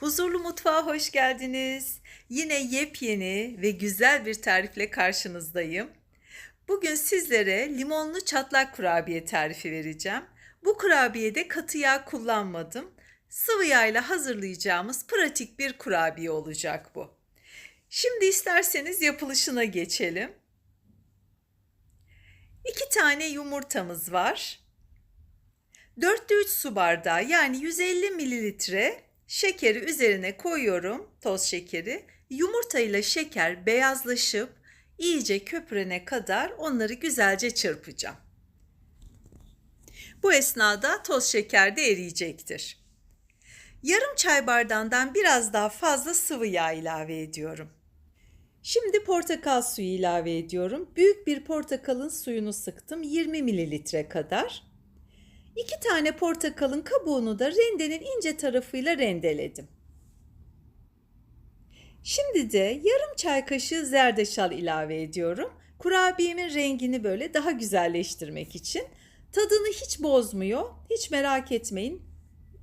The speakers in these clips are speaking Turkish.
Huzurlu mutfağa hoş geldiniz. Yine yepyeni ve güzel bir tarifle karşınızdayım. Bugün sizlere limonlu çatlak kurabiye tarifi vereceğim. Bu kurabiyede katı yağ kullanmadım. Sıvı yağ ile hazırlayacağımız pratik bir kurabiye olacak bu. Şimdi isterseniz yapılışına geçelim. İki tane yumurtamız var. 4'te 3 su bardağı yani 150 mililitre şekeri üzerine koyuyorum toz şekeri. Yumurta ile şeker beyazlaşıp iyice köpürene kadar onları güzelce çırpacağım. Bu esnada toz şeker de eriyecektir. Yarım çay bardağından biraz daha fazla sıvı yağ ilave ediyorum. Şimdi portakal suyu ilave ediyorum. Büyük bir portakalın suyunu sıktım 20 mililitre kadar. İki tane portakalın kabuğunu da rendenin ince tarafıyla rendeledim. Şimdi de yarım çay kaşığı zerdeçal ilave ediyorum. Kurabiyemin rengini böyle daha güzelleştirmek için. Tadını hiç bozmuyor. Hiç merak etmeyin.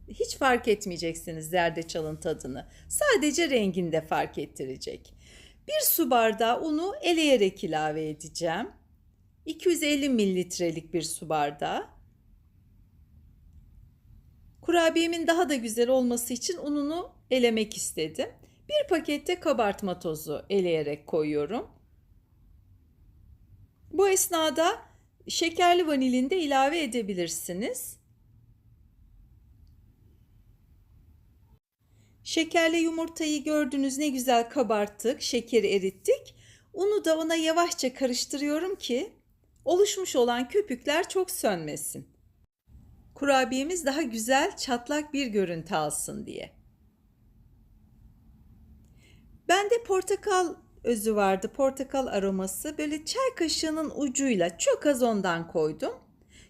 Hiç fark etmeyeceksiniz zerdeçalın tadını. Sadece rengini de fark ettirecek. Bir su bardağı unu eleyerek ilave edeceğim. 250 mililitrelik bir su bardağı. Kurabiyemin daha da güzel olması için ununu elemek istedim. Bir pakette kabartma tozu eleyerek koyuyorum. Bu esnada şekerli vanilini de ilave edebilirsiniz. Şekerli yumurtayı gördünüz ne güzel kabarttık, şekeri erittik. Unu da ona yavaşça karıştırıyorum ki oluşmuş olan köpükler çok sönmesin. Kurabiyemiz daha güzel, çatlak bir görüntü alsın diye. Bende portakal özü vardı, portakal aroması. Böyle çay kaşığının ucuyla çok az ondan koydum.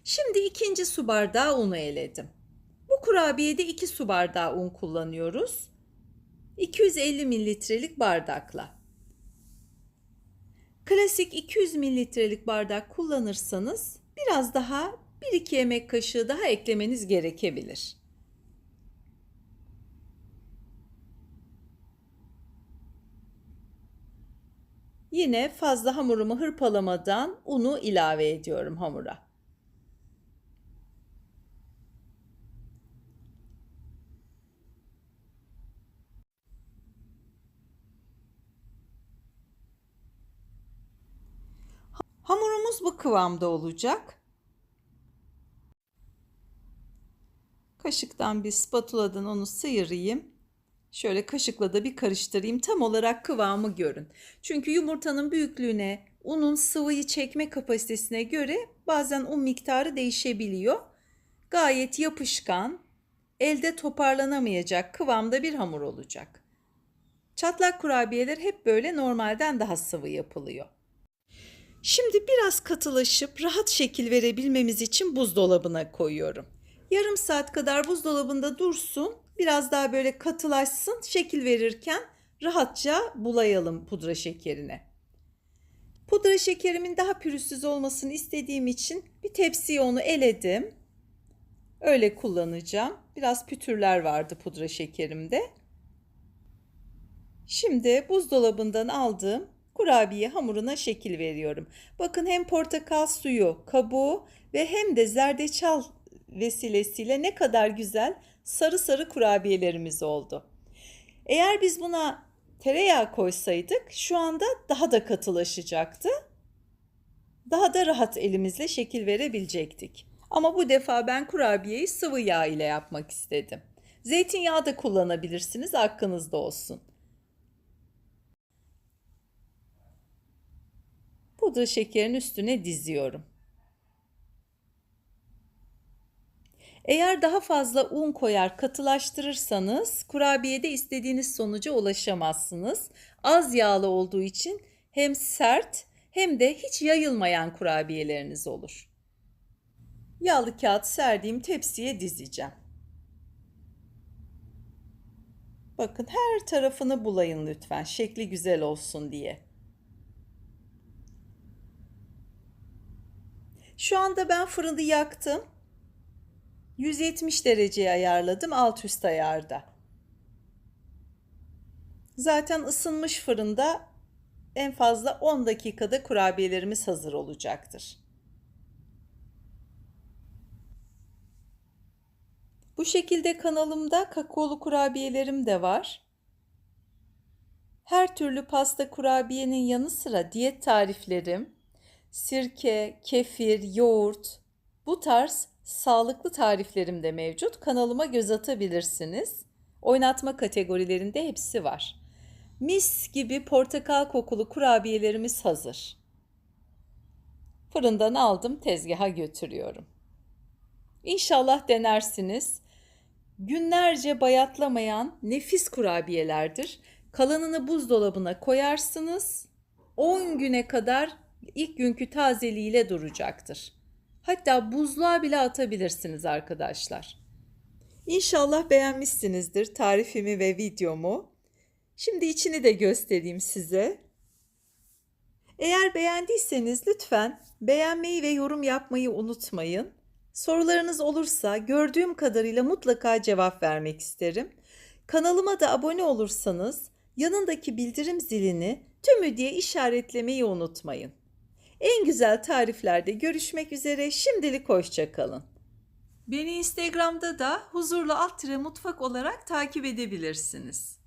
Şimdi ikinci su bardağı unu eledim. Bu kurabiyede 2 su bardağı un kullanıyoruz. 250 mililitrelik bardakla. Klasik 200 mililitrelik bardak kullanırsanız biraz daha 1-2 yemek kaşığı daha eklemeniz gerekebilir. Yine fazla hamurumu hırpalamadan unu ilave ediyorum hamura. Hamurumuz bu kıvamda olacak. Kaşıktan bir spatuladan onu sıyırayım. Şöyle kaşıkla da bir karıştırayım. Tam olarak kıvamı görün. Çünkü yumurtanın büyüklüğüne, unun sıvıyı çekme kapasitesine göre bazen un miktarı değişebiliyor. Gayet yapışkan, elde toparlanamayacak kıvamda bir hamur olacak. Çatlak kurabiyeler hep böyle normalden daha sıvı yapılıyor. Şimdi biraz katılaşıp rahat şekil verebilmemiz için buzdolabına koyuyorum. Yarım saat kadar buzdolabında dursun. Biraz daha böyle katılaşsın. Şekil verirken rahatça bulayalım pudra şekerine. Pudra şekerimin daha pürüzsüz olmasını istediğim için bir tepsiye onu eledim. Öyle kullanacağım. Biraz pütürler vardı pudra şekerimde. Şimdi buzdolabından aldığım kurabiye hamuruna şekil veriyorum. Bakın hem portakal suyu, kabuğu ve hem de zerdeçal vesilesiyle ne kadar güzel sarı sarı kurabiyelerimiz oldu. Eğer biz buna tereyağı koysaydık şu anda daha da katılaşacaktı. Daha da rahat elimizle şekil verebilecektik. Ama bu defa ben kurabiyeyi sıvı yağ ile yapmak istedim. Zeytinyağı da kullanabilirsiniz, hakkınızda olsun. Pudra şekerin üstüne diziyorum. Eğer daha fazla un koyar katılaştırırsanız kurabiyede istediğiniz sonuca ulaşamazsınız. Az yağlı olduğu için hem sert hem de hiç yayılmayan kurabiyeleriniz olur. Yağlı kağıt serdiğim tepsiye dizeceğim. Bakın her tarafını bulayın lütfen şekli güzel olsun diye. Şu anda ben fırını yaktım. 170 dereceye ayarladım alt üst ayarda. Zaten ısınmış fırında en fazla 10 dakikada kurabiyelerimiz hazır olacaktır. Bu şekilde kanalımda kakaolu kurabiyelerim de var. Her türlü pasta kurabiyenin yanı sıra diyet tariflerim, sirke, kefir, yoğurt, bu tarz sağlıklı tariflerim de mevcut. Kanalıma göz atabilirsiniz. Oynatma kategorilerinde hepsi var. Mis gibi portakal kokulu kurabiyelerimiz hazır. Fırından aldım, tezgaha götürüyorum. İnşallah denersiniz. Günlerce bayatlamayan nefis kurabiyelerdir. Kalanını buzdolabına koyarsınız. 10 güne kadar ilk günkü tazeliğiyle duracaktır. Hatta buzluğa bile atabilirsiniz arkadaşlar. İnşallah beğenmişsinizdir tarifimi ve videomu. Şimdi içini de göstereyim size. Eğer beğendiyseniz lütfen beğenmeyi ve yorum yapmayı unutmayın. Sorularınız olursa gördüğüm kadarıyla mutlaka cevap vermek isterim. Kanalıma da abone olursanız yanındaki bildirim zilini tümü diye işaretlemeyi unutmayın. En güzel tariflerde görüşmek üzere. Şimdilik hoşçakalın. Beni Instagram'da da huzurlu alt tire mutfak olarak takip edebilirsiniz.